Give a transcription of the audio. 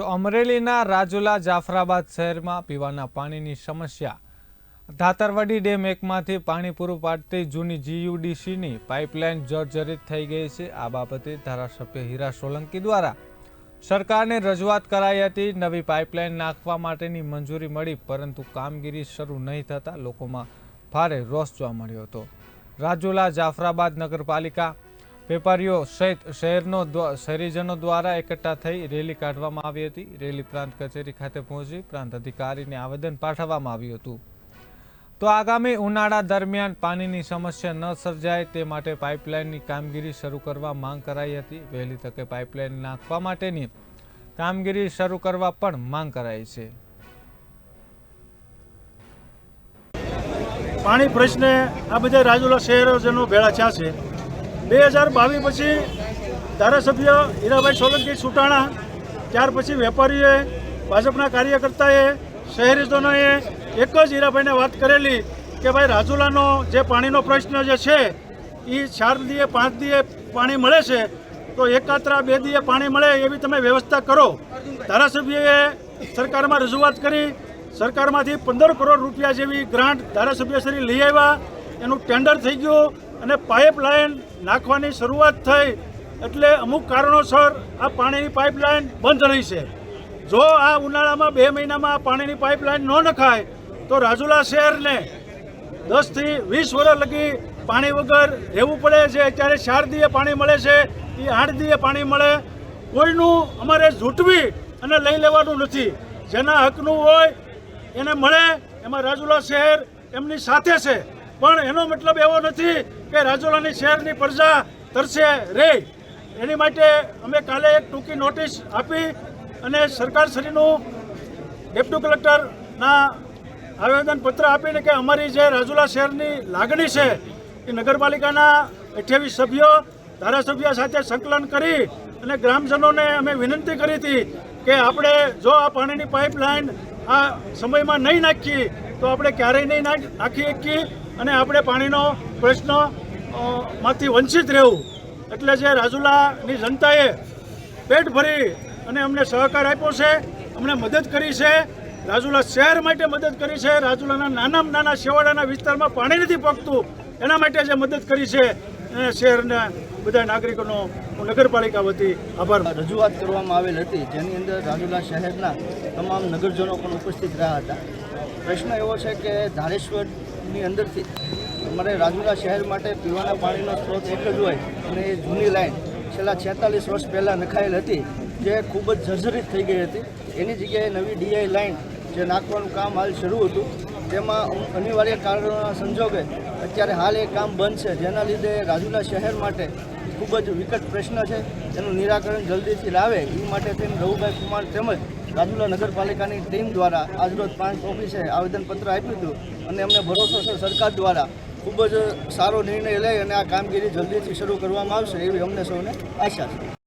તો અમરેલીના રાજુલા જાફરાબાદ શહેરમાં પીવાના પાણીની સમસ્યા. ધાતરવડી ડેમ એકમાંથી પાણી પૂરું પાડતી જૂની જીયુડીસીની પાઇપલાઇન જર્જરિત થઈ ગઈ છે. આ બાબતે ધારાસભ્ય હીરા સોલંકી દ્વારા સરકારને રજૂઆત કરાઈ હતી. નવી પાઇપલાઇન નાખવા માટેની મંજૂરી મળી, પરંતુ કામગીરી શરૂ નહીં થતાં લોકોમાં ભારે રોષ જોવા મળ્યો હતો. રાજુલા જાફરાબાદ નગરપાલિકા વેપારીઓ સહિત શહેરનો શહેરીજનો દ્વારા એકઠા થઈ રેલી કાઢવામાં આવી હતી. રેલી પ્રાંત કચેરી ખાતે પહોંચી પ્રાંત અધિકારીને આવેદન પાઠવવામાં આવ્યું હતું. તો આગામી ઉનાળા દરમિયાન પાણીની સમસ્યા ન સર્જાય તે માટે પાઇપલાઇનની કામગીરી શરૂ કરવા માંગ કરાઈ હતી. વહેલી તકે પાઇપલાઇન નાખવા માટેની કામગીરી શરૂ કરવા પણ માંગ કરાઈ છે. પાણી પ્રશ્ને આ બધા રાજુલા શહેરોજનો ભેળા છે. બે હજાર બાવીસ પછી ધારાસભ્ય હીરાભાઈ સોલંકી સુટાણા, ત્યાર પછી વેપારીઓએ ભાજપના કાર્યકર્તાએ, શહેરીજનોએ એક જ હીરાભાઈને વાત કરેલી કે ભાઈ રાજુલાનો જે પાણીનો પ્રશ્ન જે છે એ ચાર દીએ, પાંચ દીએ પાણી મળે છે, તો એકાત્રા, બે દીએ પાણી મળે એવી તમે વ્યવસ્થા કરો. ધારાસભ્યએ સરકારમાં રજૂઆત કરી, સરકારમાંથી પંદર કરોડ રૂપિયા જેવી ગ્રાન્ટ ધારાસભ્યશ્રી લઈ આવ્યા. એનું ટેન્ડર થઈ ગયું. અને પાઇપલાઇન નાખવાની શરૂઆત થઈ એટલે અમુક કારણોસર આ પાણીની પાઇપલાઇન બંધ રહી છે. જો આ ઉનાળામાં બે મહિનામાં આ પાણીની પાઇપલાઇન ન નખાય, તો રાજુલા શહેરને દસથી વીસ વર્ષ લગી પાણી વગર રહેવું પડે છે. અત્યારે ચાર પાણી મળે છે એ આઠ પાણી મળે. કોઈનું અમારે ઝૂંટવી અને લઈ લેવાનું નથી. જેના હકનું હોય એને મળે, એમાં રાજુલા શહેર એમની સાથે છે. પણ એનો મતલબ એવો નથી કે રાજુલાની શહેરની પ્રજા તરસે રહે એની માટે અમે કાલે એક ટૂંકી નોટિસ આપી અને સરકારશ્રીનું ડેપ્યુટી કલેક્ટરના આવેદનપત્ર આપીને કે અમારી જે રાજુલા શહેરની લાગણી છે એ નગરપાલિકાના અઠ્યાવીસ સભ્યો ધારાસભ્ય સાથે સંકલન કરી અને ગ્રામજનોને અમે વિનંતી કરી હતી કે આપણે જો આ પાણીની પાઇપલાઇન આ સમયમાં નહીં નાખીએ તો આપણે ક્યારેય નહીં નાખ- શકીએ. અને આપણે પાણીનો પ્રશ્નમાંથી વંચિત રહેવું. એટલે જે રાજુલાની જનતાએ પેટ ભરી અને અમને સહકાર આપ્યો છે, અમને મદદ કરી છે, રાજુલા શહેર માટે મદદ કરી છે, રાજુલાના નાનામાં નાના છેવાડાના વિસ્તારમાં પાણી નથી પકતું એના માટે જે મદદ કરી છે એ શહેરના બધા નાગરિકોનો હું નગરપાલિકા વતી આભાર રજૂઆત કરવામાં આવેલ હતી, જેની અંદર રાજુલા શહેરના તમામ નગરજનો પણ ઉપસ્થિત રહ્યા હતા. પ્રશ્ન એવો છે કે ધારેશ્વરની અંદરથી અમારે રાજુલા શહેર માટે પીવાના પાણીનો સ્ત્રોત એક જ હોય અને એ જૂની લાઈન છેલ્લા છેતાલીસ વર્ષ પહેલાં નખાયેલ હતી, જે ખૂબ જ જર્જરિત થઈ ગઈ હતી. એની જગ્યાએ નવી ડીઆઈ લાઈન જે નાખવાનું કામ હાલ શરૂ હતું તેમાં અનિવાર્ય કારણોના સંજોગે અત્યારે હાલ એ કામ બંધ છે. જેના લીધે રાજુલા શહેર માટે ખૂબ જ વિકટ પ્રશ્ન છે. એનું નિરાકરણ જલ્દીથી લાવે. એ માટે થઈને રઘુભાઈ કુમાર તેમજ રાજુલા નગરપાલિકાની ટીમ દ્વારા આજરોજ પાંચ ઓફિસે આવેદનપત્ર આપ્યું હતું અને અમને ભરોસો છે સરકાર દ્વારા ખૂબ જ સારો નિર્ણય લઈ અને આ કામગીરી જલ્દીથી શરૂ કરવામાં આવશે એવી અમને સૌને આશા છે.